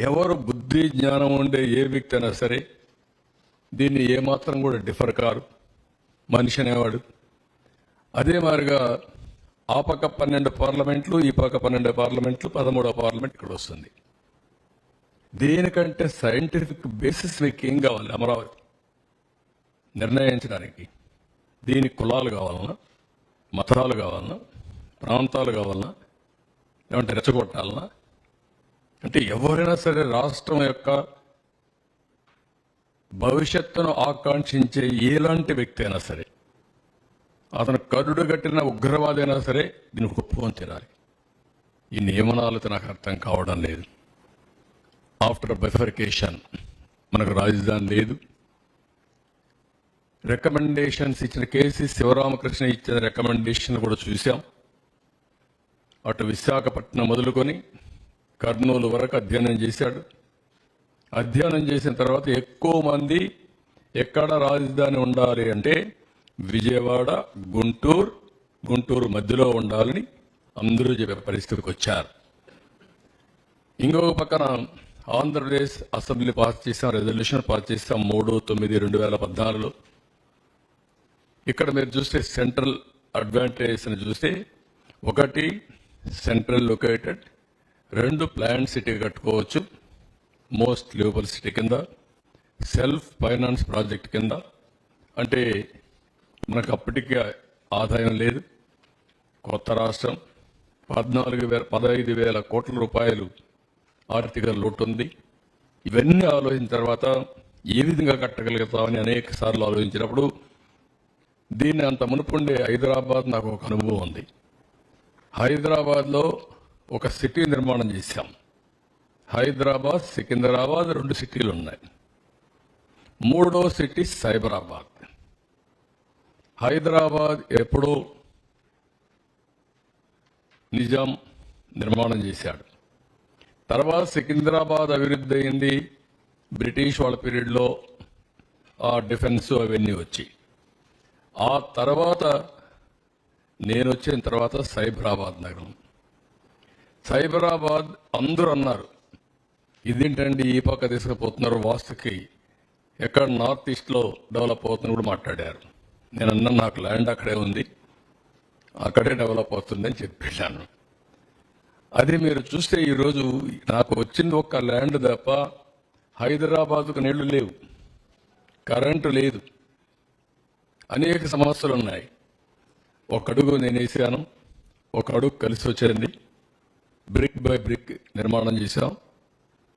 ఎవరు బుద్ధి జ్ఞానం ఉండే ఏ వ్యక్తి అయినా సరే దీన్ని ఏమాత్రం కూడా డిఫర్ కారు. మనిషి అనేవాడు. అదే మాదిరిగా ఆ పక్క పన్నెండు పార్లమెంట్లు ఈ పక్క పన్నెండు పార్లమెంట్లు పదమూడవ పార్లమెంట్ ఇక్కడ వస్తుంది. దేనికంటే సైంటిఫిక్ బేసిస్ మీకు ఏం కావాలి? అమరావతి. నిర్ణయించడానికి దీని కులాలు కావాలన్నా మతాలు కావాలన్నా ప్రాంతాలు కావాలన్నా లేదంటే రెచ్చగొట్టాలన్నా అంటే ఎవరైనా సరే రాష్ట్రం యొక్క భవిష్యత్తును ఆకాంక్షించే ఎలాంటి వ్యక్తి అయినా సరే అతను కరుడు కట్టిన ఉగ్రవాది అయినా సరే దీన్ని ఒప్పుకొని తినాలి. ఈ నియమనాలతో నాకు అర్థం కావడం లేదు. ఆఫ్టర్ బెఫరికేషన్ మనకు రాజధాని లేదు. రికమెండేషన్స్ ఇచ్చిన కేసీ శివరామకృష్ణ ఇచ్చిన రికమెండేషన్ కూడా చూశాం అటు విశాఖపట్నం మొదలుకొని కర్నూలు వరకు అధ్యయనం చేశాడు. అధ్యయనం చేసిన తర్వాత ఎక్కువ మంది ఎక్కడ రాజధాని ఉండాలి అంటే విజయవాడ గుంటూరు గుంటూరు మధ్యలో ఉండాలని అందరూ చెప్పే పరిస్థితికి వచ్చారు. ఇంకొక పక్కన ఆంధ్రప్రదేశ్ అసెంబ్లీ పాస్ చేసాం రెజల్యూషన్ పాస్ చేసాం మూడు తొమ్మిది రెండు వేల పద్నాలుగులో. ఇక్కడ మీరు చూస్తే సెంట్రల్ అడ్వాంటేజ్ అని చూస్తే ఒకటి సెంట్రల్ లొకేటెడ్ రెండు ప్లాన్ సిటీ కట్టుకోవచ్చు. మోస్ట్ లివబుల్ సిటీ కింద సెల్ఫ్ ఫైనాన్స్ ప్రాజెక్ట్ కింద. అంటే మనకు అప్పటికే ఆదాయం లేదు. కొత్త రాష్ట్రం. పద్నాలుగు వేల పదహైదు వేల కోట్ల రూపాయలు ఆర్థిక లోటు ఉంది. ఇవన్నీ ఆలోచించిన తర్వాత ఏ విధంగా కట్టగలుగుతామని అనేక సార్లు ఆలోచించినప్పుడు దీన్ని అంత మునుపుండే హైదరాబాద్ నాకు ఒక అనుభవం ఉంది. హైదరాబాద్లో ఒక సిటీ నిర్మాణం చేశాం. హైదరాబాద్ సికింద్రాబాద్ రెండు సిటీలు ఉన్నాయి మూడో సిటీ సైబరాబాద్. హైదరాబాద్ ఎప్పుడో నిజాం నిర్మాణం చేశాడు. తర్వాత సికింద్రాబాద్ అభివృద్ధి అయింది. బ్రిటిష్ వాళ్ళ పీరియడ్లో ఆ డిఫెన్స్ అవన్నీ వచ్చి ఆ తర్వాత నేను వచ్చిన తర్వాత సైబరాబాద్ నగరం. సైబరాబాద్ అందరూ అన్నారు. ఇదేంటండి ఈ పక్క తీసుకుపోతున్నారు వాస్తుకి? ఎక్కడ నార్త్ ఈస్ట్లో డెవలప్ అవుతుందని కూడా మాట్లాడారు. నేను అన్నా నాకు ల్యాండ్ అక్కడే ఉంది. అక్కడే డెవలప్ అవుతుందని చెప్పాను అది మీరు చూస్తే ఈరోజు నాకు వచ్చింది ఒక్క ల్యాండ్ తప్ప హైదరాబాద్కు నీళ్ళు లేవు. కరెంటు లేదు. అనేక సమస్యలు ఉన్నాయి. ఒక అడుగు నేను వేసాను. ఒక అడుగు కలిసి వచ్చింది బ్రిక్ బై బ్రిక్ నిర్మాణం చేశాం.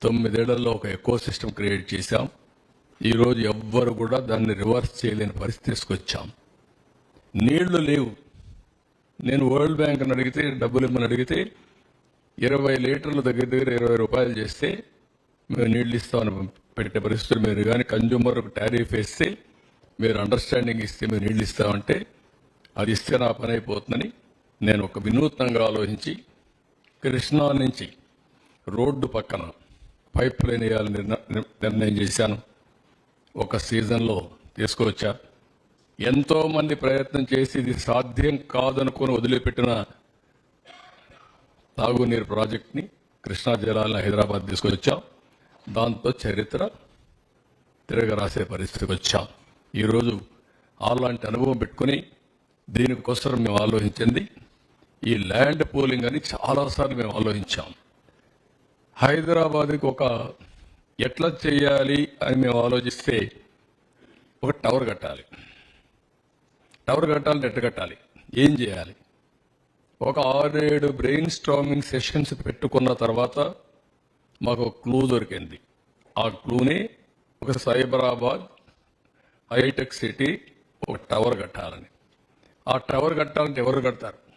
తొమ్మిదేళ్ళలో ఒక ఎకో సిస్టమ్ క్రియేట్ చేశాం. ఈరోజు ఎవ్వరు కూడా దాన్ని రివర్స్ చేయలేని పరిస్థితి తీసుకొచ్చాం. నీళ్ళు లేవు. నేను వరల్డ్ బ్యాంక్ని అడిగితే డబ్బులు ఇమ్మని అడిగితే ఇరవై లీటర్లు దగ్గర దగ్గర ఇరవై రూపాయలు చేస్తే మేము నీళ్ళు ఇస్తామని పెట్టే పరిస్థితులు మీరు కానీ కన్జ్యూమర్ టారిఫ్ వేస్తే మీరు అండర్స్టాండింగ్ ఇస్తే మీరు నీళ్ళు ఇస్తామంటే అది ఇస్తే నా పని అయిపోతుందని నేను ఒక వినూత్నంగా ఆలోచించి కృష్ణా నుంచి రోడ్డు పక్కన పైప్ లైన్ వేయాలని నిర్ణయం చేశాను. ఒక సీజన్లో తీసుకువచ్చా ఎంతోమంది ప్రయత్నం చేసి ఇది సాధ్యం కాదనుకుని వదిలిపెట్టిన తాగునీరు ప్రాజెక్ట్ని కృష్ణా జలాలను హైదరాబాద్ తీసుకొచ్చాం. దాంతో చరిత్ర తిరగ రాసే పరిస్థితికి వచ్చాం. ఈరోజు అలాంటి అనుభవం పెట్టుకుని దీనికోసం మేము ఆలోచించింది ఈ ల్యాండ్ పూలింగ్ అని చాలాసార్లు మేము ఆలోచించాం. హైదరాబాద్కి ఒక ఎట్లా చేయాలి అని మేము ఆలోచిస్తే ఒక టవర్ కట్టాలి. టవర్ కట్టాలంటే నెట్ కట్టాలి. ఏం చేయాలి? ఒక ఆరేడు బ్రెయిన్ స్ట్రామింగ్ సెషన్స్ పెట్టుకున్న తర్వాత మాకు ఒక క్లూ దొరికింది. ఆ క్లూని ఒక సైబరాబాద్ హైటెక్ సిటీ ఒక టవర్ కట్టాలని. ఆ టవర్ కట్టాలంటే ఎవరు కడతారు?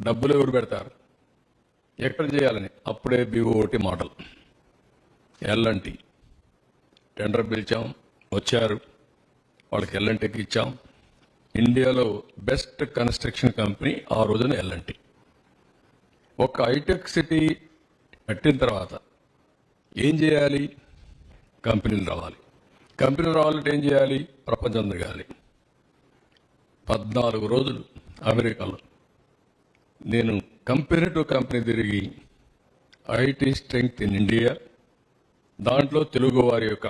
డబ్బులు ఎవరు పెడతారు? ఎక్కడ చేయాలని? అప్పుడే బిఓటి మోడల్. ఎల్ఎన్టీ. టెండర్ పిలిచాం వచ్చారు. వాళ్ళకి ఎల్ఎన్టీకి ఇచ్చాం. ఇండియాలో బెస్ట్ కన్స్ట్రక్షన్ కంపెనీ ఆ రోజున ఎల్ఎన్టీ. ఒక హైటెక్ సిటీ కట్టిన తర్వాత ఏం చేయాలి? కంపెనీలు రావాలి. కంపెనీలు రావాలంటే ఏం చేయాలి? ప్రపంచం తిరగాలి. పద్నాలుగు రోజులు అమెరికాలో. నేను కంపెనీ టు కంపెనీ తిరిగి ఐటీ స్ట్రెంగ్త్ ఇన్ ఇండియా దాంట్లో తెలుగు వారి యొక్క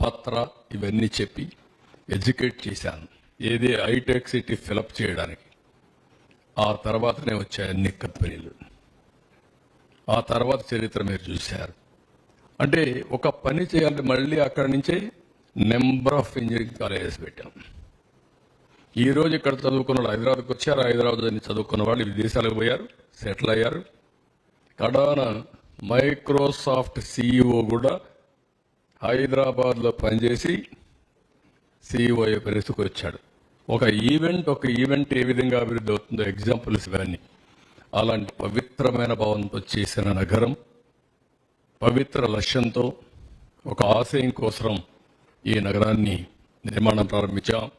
పత్ర ఇవన్నీ చెప్పి ఎడ్యుకేట్ చేశాను. ఏది హైటెక్ సిటీ ఫిలప్ చేయడానికి. ఆ తర్వాతనే వచ్చాయి అన్ని కంపెనీలు. ఆ తర్వాత చరిత్ర మీరు చూశారు. అంటే ఒక పని చేయాలంటే మళ్ళీ అక్కడి నుంచే నెంబర్ ఆఫ్ ఇంజనీరింగ్ కాలేజెస్ పెట్టాం. ఈ రోజు ఇక్కడ చదువుకున్న వాళ్ళు హైదరాబాద్కి వచ్చారు? హైదరాబాద్ అని చదువుకున్న వాళ్ళు? విదేశాలకు పోయారు? సెటిల్ అయ్యారు? కడాన మైక్రోసాఫ్ట్ సీఈఓ కూడా హైదరాబాద్లో పనిచేసి సీఈఓ అయ్యే పరిస్థితికి వచ్చాడు. ఒక ఈవెంట్ ఒక ఈవెంట్ ఏ విధంగా అభివృద్ధి అవుతుందో ఎగ్జాంపుల్స్ ఇవన్నీ. అలాంటి పవిత్రమైన భావంతో చేసిన నగరం పవిత్ర లక్ష్యంతో ఒక ఆశయం కోసం ఈ నగరాన్ని నిర్మాణం ప్రారంభించాం.